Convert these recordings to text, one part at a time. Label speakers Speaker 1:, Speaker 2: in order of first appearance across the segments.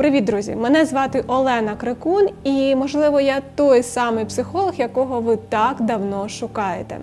Speaker 1: Привіт, друзі! Мене звати Олена Крикун, і можливо я той самий психолог, якого ви так давно шукаєте.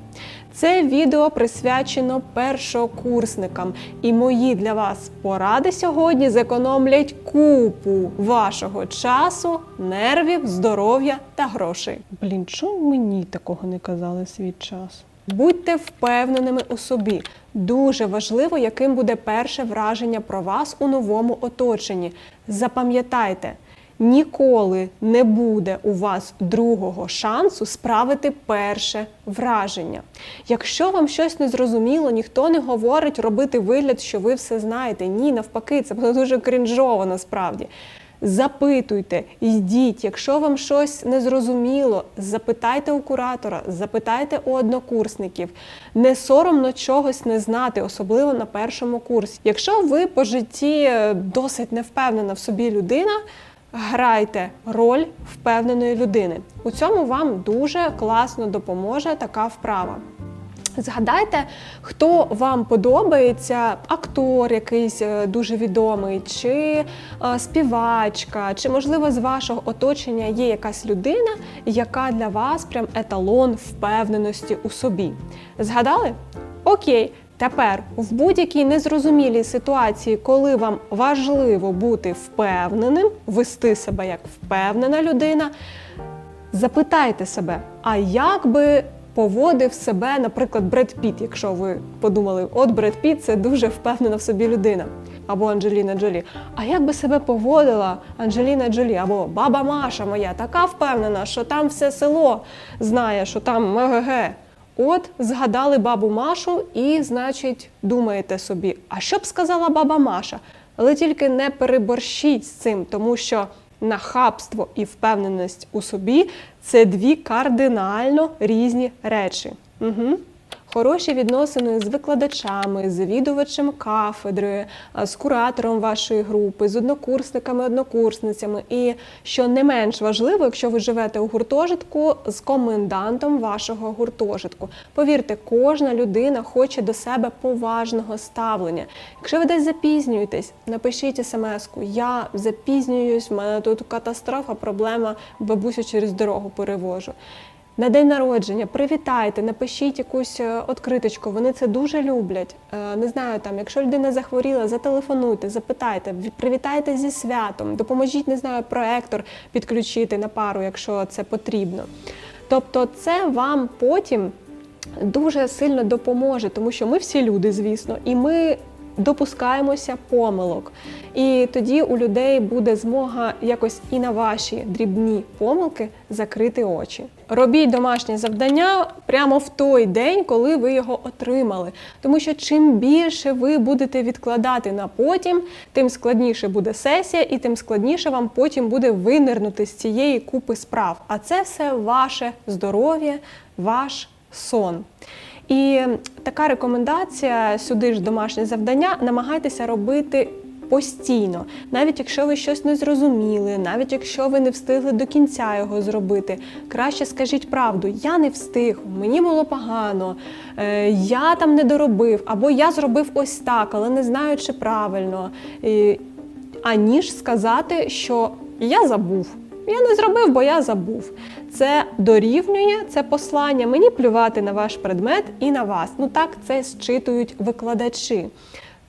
Speaker 1: Це відео присвячено першокурсникам, і мої для вас поради сьогодні зекономлять купу вашого часу, нервів, здоров'я та грошей. Блін, чому мені такого не казали свій час? Будьте впевненими у собі. Дуже важливо, яким буде перше враження про вас у новому оточенні. Запам'ятайте, ніколи не буде у вас другого шансу справити перше враження. Якщо вам щось не зрозуміло, ніхто не говорить робити вигляд, що ви все знаєте. Ні, навпаки, це буде дуже крінжово насправді. Запитуйте, йдіть. Якщо вам щось не зрозуміло, запитайте у куратора, запитайте у однокурсників. Не соромно чогось не знати, особливо на першому курсі. Якщо ви по житті е, досить невпевнена в собі людина, грайте роль впевненої людини. У цьому вам дуже класно допоможе така вправа. Згадайте, хто вам подобається, актор якийсь е, дуже відомий, чи е, співачка, чи, можливо, з вашого оточення є якась людина, яка для вас прям еталон впевненості у собі. Згадали? Окей. Тепер в будь-якій незрозумілій ситуації, коли вам важливо бути впевненим, вести себе як впевнена людина, запитайте себе, а як би поводив себе, наприклад, Бред Піт, якщо ви подумали, от Бред Піт це дуже впевнена в собі людина, або Анджеліна Джолі. А як би себе поводила Анджеліна Джолі, або баба Маша моя, така впевнена, що там все село знає, що там МГГ. От згадали бабу Машу, і, значить, думаєте собі, а що б сказала баба Маша? Але тільки не переборщіть з цим, тому що нахабство і впевненість у собі це дві кардинально різні речі. Угу. Хороші відносини з викладачами, з завідувачем кафедри, з куратором вашої групи, з однокурсниками, однокурсницями. І що не менш важливо, якщо ви живете у гуртожитку, з комендантом вашого гуртожитку. Повірте, кожна людина хоче до себе поважного ставлення. Якщо ви десь запізнюєтесь, напишіть смс-ку. Я запізнююсь, в мене тут катастрофа, проблема, бабусю через дорогу перевожу. На день народження привітайте, напишіть якусь е, откриточку. Вони це дуже люблять. Е, Не знаю, там, якщо людина захворіла, зателефонуйте, запитайте, привітайте зі святом, допоможіть, не знаю, проектор підключити на пару, якщо це потрібно. Тобто, це вам потім дуже сильно допоможе, тому що ми всі люди, звісно, і ми допускаємося помилок. І тоді у людей буде змога якось і на ваші дрібні помилки закрити очі. Робіть домашнє завдання прямо в той день, коли ви його отримали. Тому що чим більше ви будете відкладати на потім, тим складніше буде сесія, і тим складніше вам потім буде винирнути з цієї купи справ. А це все ваше здоров'я, ваш сон. І така рекомендація сюди ж домашнє завдання намагайтеся робити. Постійно, навіть якщо ви щось не зрозуміли, навіть якщо ви не встигли до кінця його зробити, краще скажіть правду, я не встиг, мені було погано, е, я там не доробив, або я зробив ось так, але не знаю, чи правильно. Аніж сказати, що я забув. Я не зробив, бо я забув. Це дорівнює це послання. Мені плювати на ваш предмет і на вас. Ну так це считують викладачі.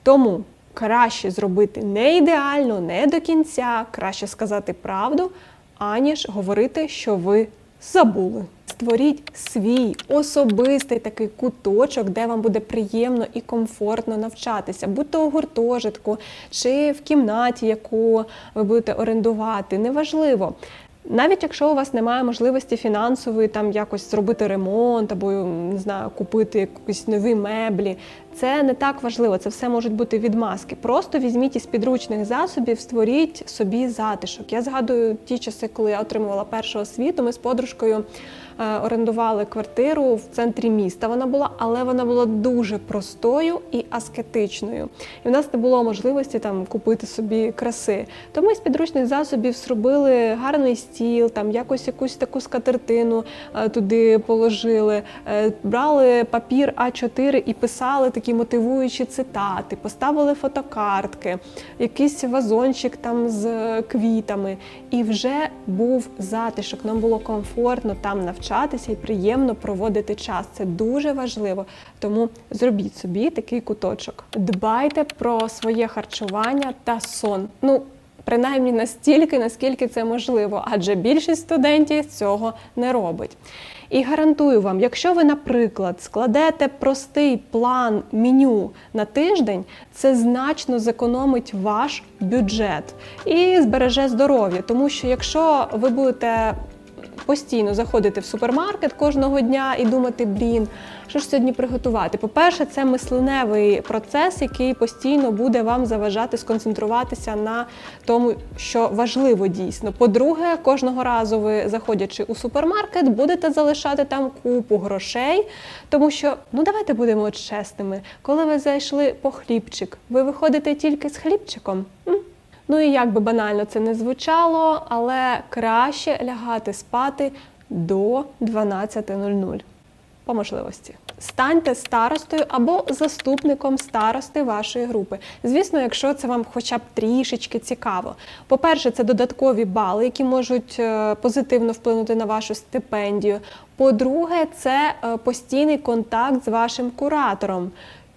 Speaker 1: Тому краще зробити не ідеально, не до кінця, краще сказати правду, аніж говорити, що ви забули. Створіть свій особистий такий куточок, де вам буде приємно і комфортно навчатися, будь то у гуртожитку чи в кімнаті, яку ви будете орендувати, неважливо. Навіть якщо у вас немає можливості фінансової там якось зробити ремонт або не знаю, купити якісь нові меблі, це не так важливо. Це все можуть бути відмазки. Просто візьміть із підручних засобів, створіть собі затишок. Я згадую ті часи, коли я отримувала першу освіту. Ми з подружкою е, орендували квартиру в центрі міста. Вона була, але вона була дуже простою і аскетичною. І в нас не було можливості там купити собі краси. То ми з підручних засобів зробили гарний стіл, там якось якусь таку скатертину е, туди положили, е, брали папір А4 і писали такі мотивуючі цитати, поставили фотокартки, якийсь вазончик там з квітами, і вже був затишок. Нам було комфортно там навчатися і приємно проводити час. Це дуже важливо. Тому зробіть собі такий куточок. Дбайте про своє харчування та сон. Ну, принаймні настільки, наскільки це можливо, адже більшість студентів цього не робить. І гарантую вам, якщо ви, наприклад, складете простий план меню на тиждень, це значно зекономить ваш бюджет і збереже здоров'я. Тому що якщо ви будете постійно заходити в супермаркет кожного дня і думати, блін, що ж сьогодні приготувати? По-перше, це мисленевий процес, який постійно буде вам заважати сконцентруватися на тому, що важливо дійсно. По-друге, кожного разу ви, заходячи у супермаркет, будете залишати там купу грошей, тому що ну давайте будемо чесними. Коли ви зайшли по хлібчик, ви виходите тільки з хлібчиком. Ну і як би банально це не звучало, але краще лягати спати до 12.00 по можливості. Станьте старостою або заступником старости вашої групи. Звісно, якщо це вам хоча б трішечки цікаво. По-перше, це додаткові бали, які можуть е, позитивно вплинути на вашу стипендію. По-друге, це е, постійний контакт з вашим куратором.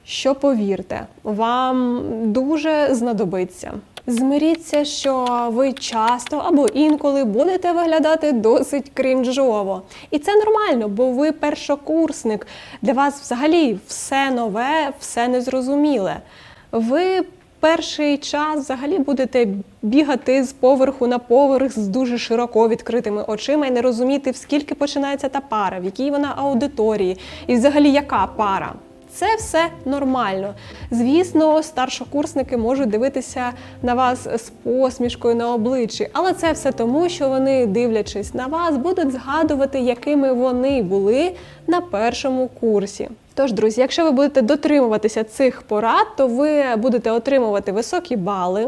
Speaker 1: Що повірте, вам дуже знадобиться. Змиріться, що ви часто або інколи будете виглядати досить крінжово. І це нормально, бо ви першокурсник. Для вас взагалі все нове, все незрозуміле. Ви перший час взагалі будете бігати з поверху на поверх з дуже широко відкритими очима і не розуміти, в скільки починається та пара, в якій вона аудиторії, і взагалі яка пара. Це все нормально. Звісно, старшокурсники можуть дивитися на вас з посмішкою на обличчі, але це все тому, що вони, дивлячись на вас, будуть згадувати, якими вони були на першому курсі. Тож, друзі, якщо ви будете дотримуватися цих порад, то ви будете отримувати високі бали,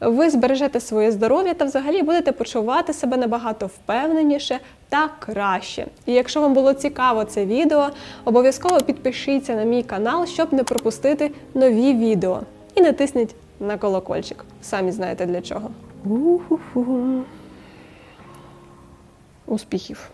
Speaker 1: ви збережете своє здоров'я та взагалі будете почувати себе набагато впевненіше та краще. І якщо вам було цікаво це відео, обов'язково підпишіться на мій канал, щоб не пропустити нові відео. І натисніть на колокольчик. Самі знаєте для чого. У-ху-ху. Успіхів!